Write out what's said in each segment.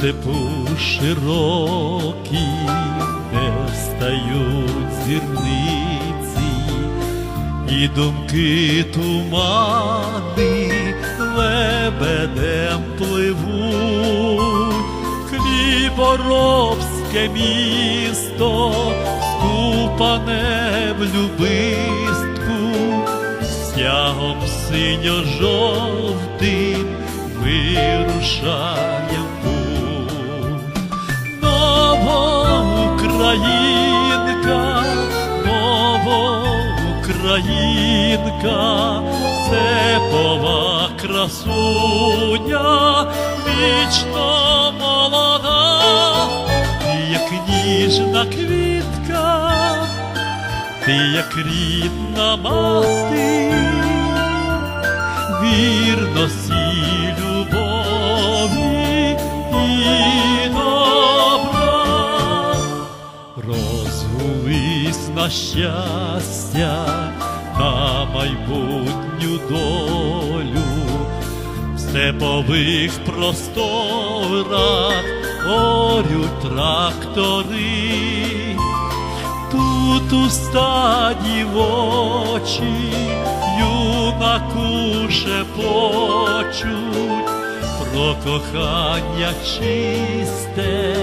степу широкий, де встають зірниці, і думки тумани лебедем пливуть, хліборобське місто, скупане в любистку, стягом синьо-жовтим вирушає Новоукраїнка, новоукраїнка, степова красуня, вічно молода, ти як ніжна квітка, ти як рідна мати вірності, любові на щастя, на майбутню долю, в степових просторах орють трактори. Тут у стаді в очі юнаку шепочуть про кохання чисте,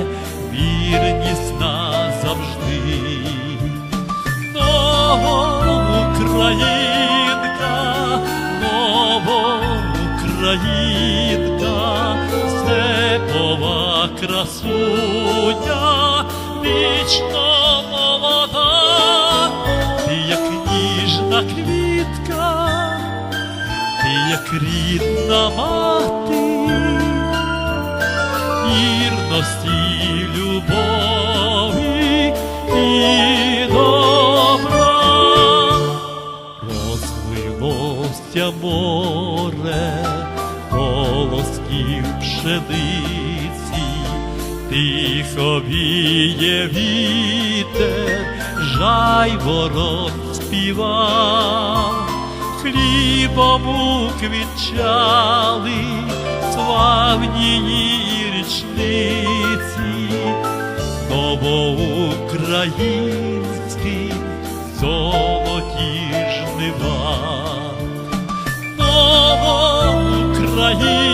вірність назавжди. Новоукраїнка, новоукраїнка, степова красуня, вічно молода, ти як ніжна квітка, ти як рідна мати, вірності, Лється море, голосків пшениці, тихо віє вітер, жай ворот співа, хлібом уквітчали славні річниці, новоукраїнські золоті жнива. Bahia.